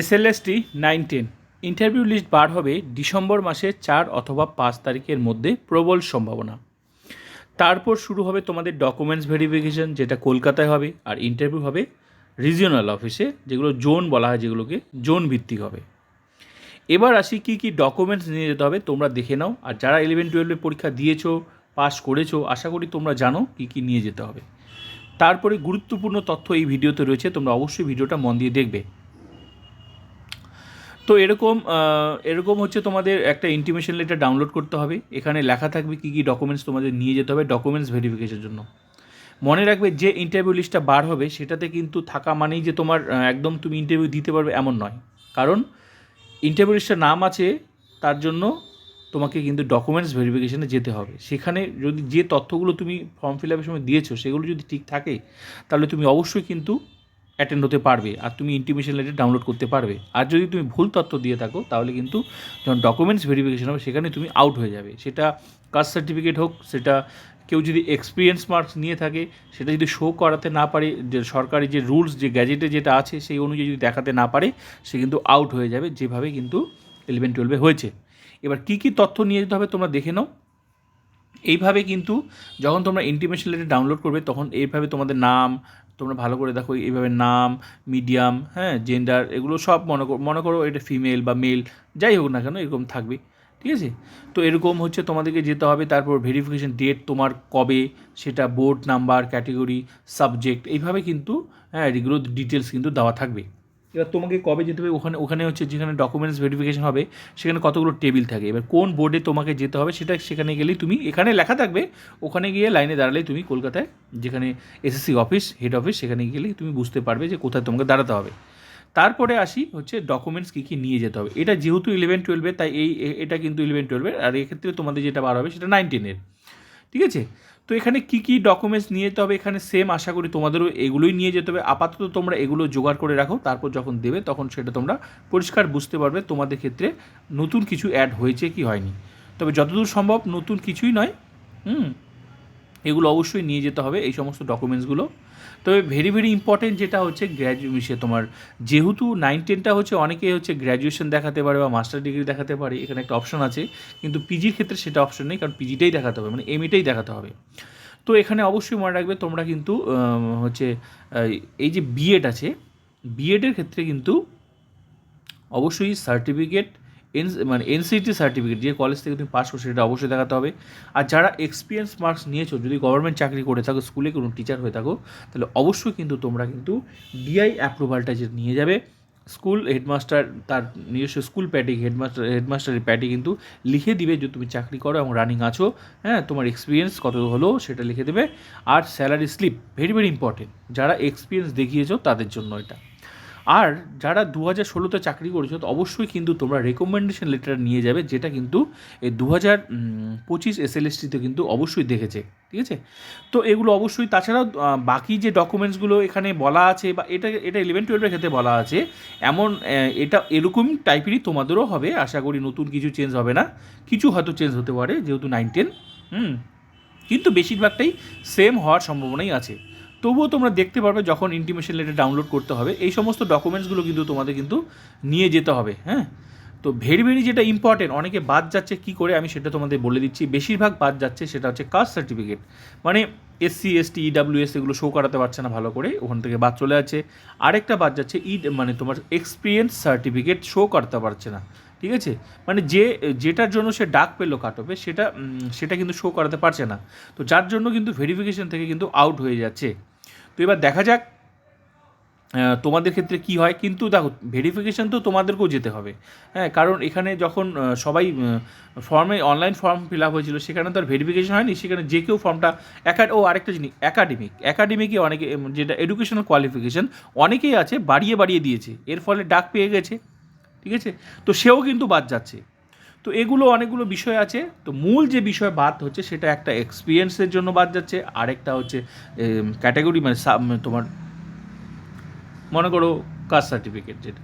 SLST nine ten interview list বার হবে December মাসের চার অথবা পাঁচ তারিখের মধ্যে প্রবল সম্ভাবনা। তারপর শুরু হবে তোমাদের ডকুমেন্টস ভেরিফিকেশন, যেটা কলকাতায় হবে, আর ইন্টারভিউ হবে রিজিওনাল অফিসে, যেগুলো জোন বলা হয়, যেগুলোকে জোন ভিত্তিক হবে। এবার আসি কী কী ডকুমেন্টস নিয়ে যেতে হবে, তোমরা দেখে নাও। আর যারা ইলেভেন টুয়েলভে পরীক্ষা দিয়েছ পাস করেছ, আশা করি তোমরা জানো কী কী নিয়ে যেতে হবে। তারপরে গুরুত্বপূর্ণ তথ্য এই ভিডিওতে রয়েছে, তোমরা অবশ্যই ভিডিওটা মন দিয়ে দেখবে। তো এরকম এরকম হচ্ছে তোমাদের একটা ইন্টিমেশন লেটার ডাউনলোড করতে হবে। এখানে লেখা থাকবে কী কী ডকুমেন্টস তোমাদের নিয়ে যেতে হবে ডকুমেন্টস ভেরিফিকেশনের জন্য। মনে রাখবে যে ইন্টারভিউ লিস্টটা বার হবে, সেটাতে কিন্তু থাকা মানেই যে তোমার একদম তুমি ইন্টারভিউ দিতে পারবে এমন নয়। কারণ ইন্টারভিউ লিস্টের নাম আছে, তার জন্য তোমাকে কিন্তু ডকুমেন্টস ভেরিফিকেশনে যেতে হবে। সেখানে যদি যে তথ্যগুলো তুমি ফর্ম ফিল আপের সময় দিয়েছ, সেগুলো যদি ঠিক থাকে, তাহলে তুমি অবশ্যই কিন্তু অ্যাটেন্ড হতে পারবে আর তুমি ইন্টিমেশন লেটার ডাউনলোড করতে পারবে। আর যদি তুমি ভুল তথ্য দিয়ে থাকো, তাহলে কিন্তু যখন ডকুমেন্টস ভেরিফিকেশন হবে, সেখানে তুমি আউট হয়ে যাবে। সেটা কাস্ট সার্টিফিকেট হোক, সেটা কেউ যদি এক্সপিরিয়েন্স মার্কস নিয়ে থাকে, সেটা যদি শো করাতে না পারে, যে সরকারি যে রুলস যে গ্যাজেটে যেটা আছে, সেই অনুযায়ী যদি দেখাতে না পারে, সে কিন্তু আউট হয়ে যাবে, যেভাবে কিন্তু ইলেভেন টুয়েলভে হয়েছে। এবার কী কী তথ্য নিয়ে যেতে হবে তোমরা দেখে নাও। এইভাবে কিন্তু যখন তোমরা ইন্টিমেশন লেটার ডাউনলোড করবে, তখন এইভাবে তোমাদের নাম তোমরা ভালো করে দেখো, এইভাবে নাম মিডিয়াম হ্যাঁ জেন্ডার এগুলো সব মনে করো মনে করো এটা ফিমেল বা মেল যাই হোক না কেন, এরকম থাকবে, ঠিক আছে? তো এরকম হচ্ছে তোমাদেরকে যেতে হবে, তারপর ভেরিফিকেশন ডেট তোমার কবে, সেটা বোর্ড নাম্বার ক্যাটেগরি সাবজেক্ট এইভাবে কিন্তু হ্যাঁ এগুলো ডিটেলস কিন্তু দেওয়া থাকবে। এবার তোমাকে কবে যেতে হবে? ওখানে ওখানে হচ্ছে যেখানে ডকুমেন্টস ভেরিফিকেশন হবে, সেখানে কতগুলো টেবিল থাকে। এবার কোন বোর্ডে তোমাকে যেতে হবে, সেটা সেখানে গেলেই তুমি, এখানে লেখা থাকবে, ওখানে গিয়ে লাইনে দাঁড়ালেই তুমি কলকাতায় যেখানে এসএসসি অফিস হেড অফিস সেখানে গেলেই তুমি বুঝতে পারবে যে কোথায় তোমাকে দাঁড়াতে হবে। তারপরে আসি হচ্ছে ডকুমেন্টস কী কী নিয়ে যেতে হবে। এটা যেহেতু ইলেভেন টুয়েলভে তাই এই এটা কিন্তু ইলেভেন টুয়েলভের আর এক্ষেত্রে তোমাদের যেটা বার হবে সেটা নাইন টেনের ঠিক আছে? তো এখানে কি কি ডকুমেন্টস নিয়ে যেতে হবে? এখানে সেম আশা করি তোমাদেরও এগুলোই নিয়ে যেতে হবে। আপাতত তোমরা এগুলো জোগাড় করে রাখো, তারপর যখন দেবে তখন সেটা তোমরা পরিষ্কার বুঝতে পারবে। তোমাদের ক্ষেত্রে নতুন কিছু অ্যাড হয়েছে কি হয়নি। তবে যতদূর সম্ভব নতুন কিছুই নয়। হুম। এগুলো অবশ্যই নিয়ে যেতে হবে এই সমস্ত ডকুমেন্টসগুলো তবে ভেরি ভেরি ইম্পর্টেন্ট যেটা হচ্ছে গ্র্যাজুয়েশন তোমার, যেহেতু নাইন টেনটা হচ্ছে অনেকে হচ্ছে গ্র্যাজুয়েশন দেখাতে পারে বা মাস্টার ডিগ্রি দেখাতে পারে, এখানে একটা অপশন আছে, কিন্তু পিজির ক্ষেত্রে সেটা অপশন নেই, কারণ পিজিটাই দেখাতে হবে মানে এমএটাই দেখাতে হবে। তো এখানে অবশ্যই মনে রাখবে তোমরা কিন্তু হচ্ছে এই যে বিএড আছে বিএডের ক্ষেত্রে কিন্তু অবশ্যই সার্টিফিকেট এন মানে এনসিটি সার্টিফিকেট যে কলেজ থেকে তুমি পাস করছ, সেটা অবশ্যই দেখাতে হবে। আর যারা এক্সপিরিয়েন্স মার্কস নিয়েছো, যদি গভর্নমেন্ট চাকরি করে থাকো স্কুলে কোনো টিচার হয়ে থাকো, তাহলে অবশ্যই কিন্তু তোমরা কিন্তু ডিআই অ্যাপ্রুভালটা যে নিয়ে যাবে। স্কুল হেডমাস্টার তার নিজস্ব স্কুল প্যাডে হেডমাস্টার হেডমাস্টারের প্যাডে কিন্তু লিখে দিবে যে তুমি চাকরি করো এবং রানিং আছো। হ্যাঁ তোমার এক্সপিরিয়েন্স কত হলো, সেটা লিখে দেবে। আর salary slip very very important যারা এক্সপিরিয়েন্স দেখিয়েছো, তাদের জন্য এটা। আর যারা দু হাজার ষোলোতে চাকরি করেছ, তো অবশ্যই কিন্তু তোমরা রেকমেন্ডেশন লেটার নিয়ে যাবে, যেটা কিন্তু এই দু হাজার পঁচিশ এসএলএসটিতে কিন্তু অবশ্যই দেখেছে, ঠিক আছে? তো এগুলো অবশ্যই, তাছাড়াও বাকি যে ডকুমেন্টসগুলো এখানে বলা আছে, বা এটা এটা ইলেভেন টুয়েলভের ক্ষেত্রে বলা আছে, এমন এটা এরকম টাইপেরই তোমাদেরও হবে, আশা করি নতুন কিছু চেঞ্জ হবে না, কিছু হয়তো চেঞ্জ হতে পারে, যেহেতু নাইন টেন হুম? কিন্তু বেশিরভাগটাই সেম হওয়ার সম্ভাবনাই আছে। তবুও তোমরা দেখতে পারবে যখন ইন্টিমেশন লেটার ডাউনলোড করতে হবে, এই সমস্ত ডকুমেন্টসগুলো কিন্তু তোমাদের কিন্তু নিয়ে যেতে হবে হ্যাঁ? তো ভেরি ভেরি যেটা ইম্পর্টেন্ট অনেকে বাদ যাচ্ছে কি করে, আমি সেটা তোমাদের বলে দিচ্ছি। বেশিরভাগ বাদ যাচ্ছে, সেটা হচ্ছে কাস্ট সার্টিফিকেট মানে এসসি এসটি ইডাব্লিউএস এগুলো শো করাতে পারছে না ভালো করে, ওখান থেকে বাদ চলে যাচ্ছে। আরেকটা বাদ যাচ্ছে ই মানে তোমার এক্সপিরিয়েন্স সার্টিফিকেট শো করতে পারছে না, ঠিক আছে? মানে যে, যেটার জন্য সে ডাক পেল কাটবে, সেটা সেটা কিন্তু শো করাতে পারছে না। তো যার জন্য কিন্তু ভেরিফিকেশন থেকে কিন্তু আউট হয়ে যাচ্ছে। তো এবার দেখা যাক তোমাদের ক্ষেত্রে কি হয়। কিন্তু দেখো ভেরিফিকেশান তো তোমাদেরকেও যেতে হবে। হ্যাঁ কারণ এখানে যখন সবাই ফর্মে অনলাইন ফর্ম ফিল আপ হয়েছিল, সেখানে তো আর ভেরিফিকেশান হয়নি। সেখানে যে কেউ ফর্মটা একা ও আরেকটা জিনিস একাডেমিক একাডেমিকে অনেকে যেটা এডুকেশনাল কোয়ালিফিকেশন অনেকেই আছে, বাড়িয়ে বাড়িয়ে দিয়েছে। এর ফলে ডাক পেয়ে গেছে, ঠিক আছে? তো সেও কিন্তু বাদ যাচ্ছে। তো এগুলো অনেকগুলো বিষয় আছে। তো মূল যে বিষয় বাদ হচ্ছে সেটা একটা এক্সপিরিয়েন্সের জন্য বাদ যাচ্ছে। আরেকটা হচ্ছে ক্যাটাগরি মানে তোমার মনে করো কাস্ট সার্টিফিকেট যেটা।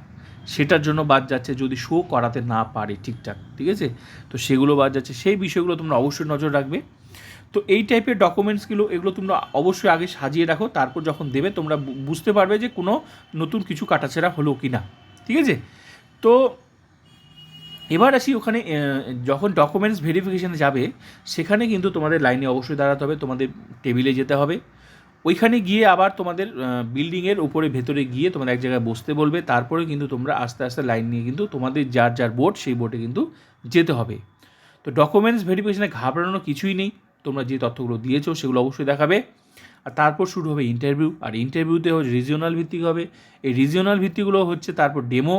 সেটার জন্য বাদ যাচ্ছে যদি শো করাতে না পারে ঠিকঠাক, ঠিক আছে? তো সেগুলো বাদ যাচ্ছে। সেই বিষয়গুলো তোমরা অবশ্যই নজর রাখবে। তো এই টাইপের ডকুমেন্টসগুলো এগুলো তোমরা অবশ্যই আগে সাজিয়ে রাখো। তারপর যখন দেবে তোমরা বুঝতে পারবে যে কোনো নতুন কিছু কাটাছেড়া হলো কি না ঠিক আছে? তো এবার আসি ওখানে যখন ডকুমেন্টস ভেরিফিকেশানে যাবে, সেখানে কিন্তু তোমাদের লাইনে অবশ্যই দাঁড়াতে হবে, তোমাদের টেবিলে যেতে হবে। ওইখানে গিয়ে আবার তোমাদের বিল্ডিংয়ের উপরে ভেতরে গিয়ে তোমাদের এক জায়গায় বসতে বলবে, তারপরে কিন্তু তোমরা আস্তে আস্তে লাইন নিয়ে কিন্তু তোমাদের যার যার বোর্ড সেই বোর্ডে কিন্তু যেতে হবে। তো ডকুমেন্টস ভেরিফিকেশানে ঘাবড়ানো কিছুই নেই, তোমরা যে তথ্যগুলো দিয়েছ সেগুলো অবশ্যই দেখাবে। আর তারপর শুরু হবে ইন্টারভিউ আর ইন্টারভিউতে হচ্ছে রিজিওনাল ভিত্তিক হবে। এই রিজিওনাল ভিত্তিগুলো হচ্ছে তারপর ডেমো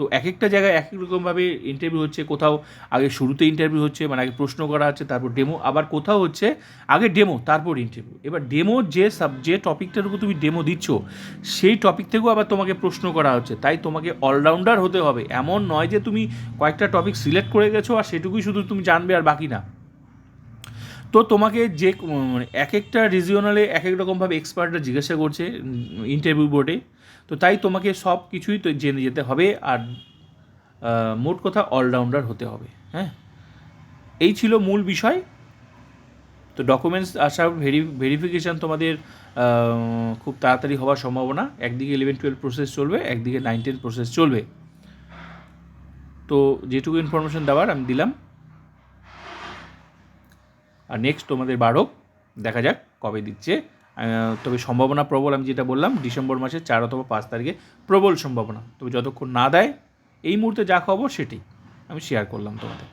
তো এক একটা জায়গায় এক এক রকমভাবে ইন্টারভিউ হচ্ছে, কোথাও আগে শুরুতে ইন্টারভিউ হচ্ছে মানে আগে প্রশ্ন করা হচ্ছে, তারপর ডেমো আবার কোথাও হচ্ছে আগে ডেমো তারপর ইন্টারভিউ এবার ডেমো যে সাব যে টপিকটার উপর তুমি ডেমো দিচ্ছ, সেই টপিক থেকেও আবার তোমাকে প্রশ্ন করা হচ্ছে। তাই তোমাকে অলরাউন্ডার হতে হবে। এমন নয় যে তুমি কয়েকটা টপিক সিলেক্ট করে গেছো আর সেটুকুই শুধু তুমি জানবে আর বাকি না। তো তোমাকে যে এক একটা রিজিওনালে এক এক রকমভাবে এক্সপার্টরা জিজ্ঞাসা করছে ইন্টারভিউ বোর্ডে তো তাই তোমাকে সব কিছুই তো জেনে যেতে হবে আর মোট কথা অলরাউন্ডার হতে হবে হ্যাঁ? এই ছিল মূল বিষয়। তো ডকুমেন্টস আসা ভেরি ভেরিফিকেশান তোমাদের খুব তাড়াতাড়ি হওয়ার সম্ভাবনা। একদিকে ইলেভেন টুয়েলভ প্রসেস চলবে, একদিকে নাইন টেন প্রসেস চলবে। তো যেটুকু ইনফরমেশন দেওয়ার আমি দিলাম। আর নেক্সট তোমাদের বারো, দেখা যাক কবে দিচ্ছে। তবে সম্ভাবনা প্রবল, আমি যেটা বললাম, ডিসেম্বর মাসের চার অথবা পাঁচ তারিখে প্রবল সম্ভাবনা। তবে যতক্ষণ না দেয়, এই মুহূর্তে যা খবর সেটি আমি শেয়ার করলাম তোমাদের।